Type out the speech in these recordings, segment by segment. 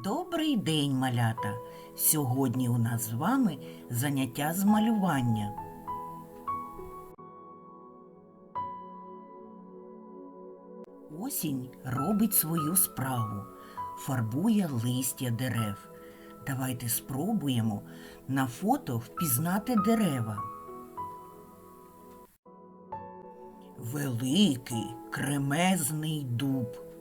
Добрий день, малята! Сьогодні у нас з вами заняття з малювання. Осінь робить свою справу, фарбує листя дерев. Давайте спробуємо на фото впізнати дерева. Великий кремезний дуб.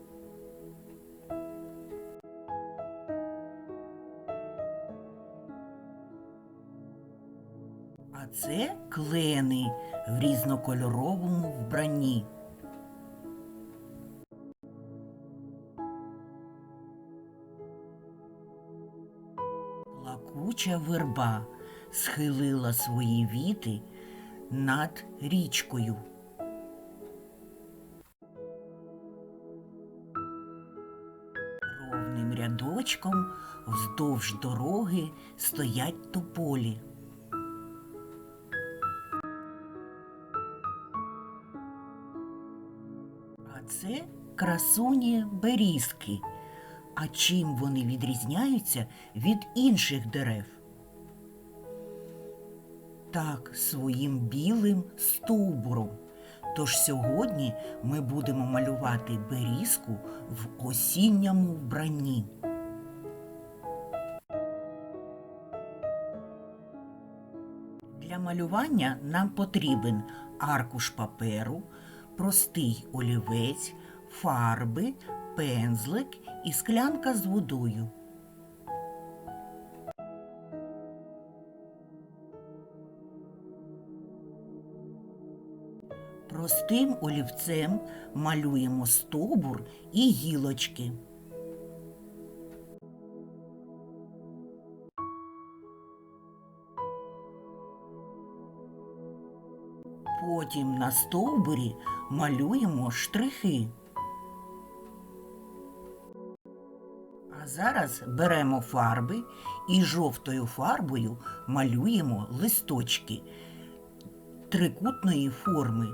А це клени в різнокольоровому вбранні. Плакуча верба схилила свої віти над річкою. Ровним рядочком вздовж дороги стоять тополі. Це красуні берізки. А чим вони відрізняються від інших дерев? Так, своїм білим стовбуром. Тож сьогодні ми будемо малювати берізку в осінньому вбранні. Для малювання нам потрібен аркуш паперу, простий олівець, фарби, пензлик і склянка з водою. Простим олівцем малюємо стовбур і гілочки. Потім на стовбурі малюємо штрихи. А зараз беремо фарби і жовтою фарбою малюємо листочки трикутної форми.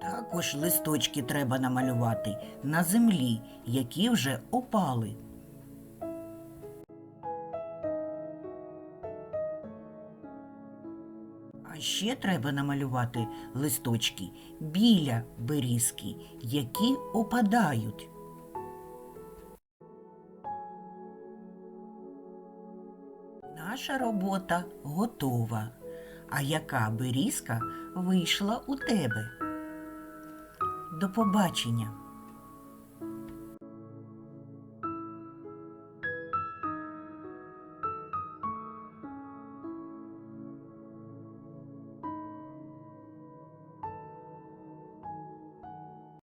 Також листочки треба намалювати на землі, які вже опали. А ще треба намалювати листочки біля берізки, які опадають. Наша робота готова. А яка берізка вийшла у тебе? До побачення!